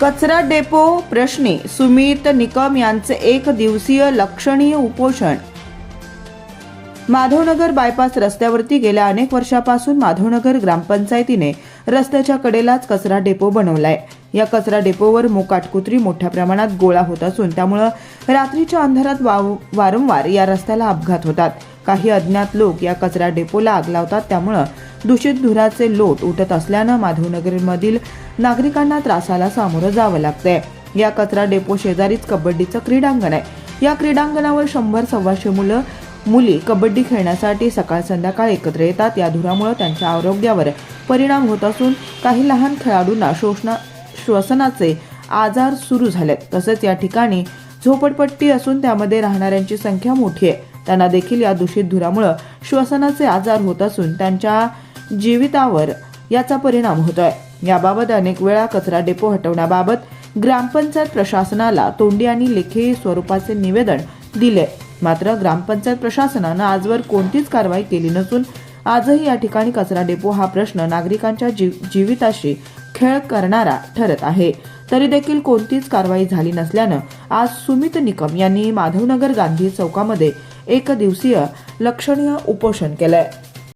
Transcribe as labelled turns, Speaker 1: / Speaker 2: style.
Speaker 1: कचरा डेपो प्रश्नी सुमित निकम यांचे एक दिवसीय लक्षणीय उपोषण. माधवनगर बायपास रस्त्यावरती गेल्या अनेक वर्षापासून माधवनगर ग्रामपंचायतीने रस्त्याच्या कडेलाच कचरा डेपो बनवलाय. या कचरा डेपोवर मुकाटकुत्री मोठ्या प्रमाणात गोळा होत असून त्यामुळं रात्रीच्या अंधारात वाव- वारंवार या रस्त्याला अपघात होतात. काही अज्ञात लोक या कचरा डेपोला आग लावतात. त्यामुळं दूषित धुराचे लोट उठत असल्यानं माधवनगरमधील नागरिकांना त्रासाला सामोरं जावं लागतंय. या कचरा डेपो शेजारीच कबड्डीचं क्रीडांगण आहे. या क्रीडांगणावर शंभर सव्वाशे मुलं मुली कबड्डी खेळण्यासाठी सकाळ संध्याकाळ एकत्र येतात. या धुरामुळे त्यांच्या आरोग्यावर परिणाम होत असून काही लहान खेळाडूंना शोषणा श्वसनाचे आजार सुरू झालेत. तसेच या ठिकाणी झोपडपट्टी असून त्यामध्ये राहणाऱ्यांची संख्या मोठी आहे. त्यांना देखील या दूषित धुरामुळे श्वसनाचे आजार होत असून त्यांच्या जीवितावर याचा परिणाम होतोय. याबाबत अनेक वेळा कचरा डेपो हटवण्याबाबत ग्रामपंचायत प्रशासनाला तोंडी आणि लेखी स्वरूपाचे निवेदन दिले. मात्र ग्रामपंचायत प्रशासनानं आजवर कोणतीच कारवाई केली नसून आजही या ठिकाणी कचरा डेपो हा प्रश्न नागरिकांच्या जीव जीविताशी खेळ करणारा ठरत आहे. तरी देखील कोणतीच कारवाई झाली नसल्यानं आज सुमित निकम यांनी माधवनगर गांधी चौकामध्ये एक दिवसीय लक्षणीय उपोषण केलंय.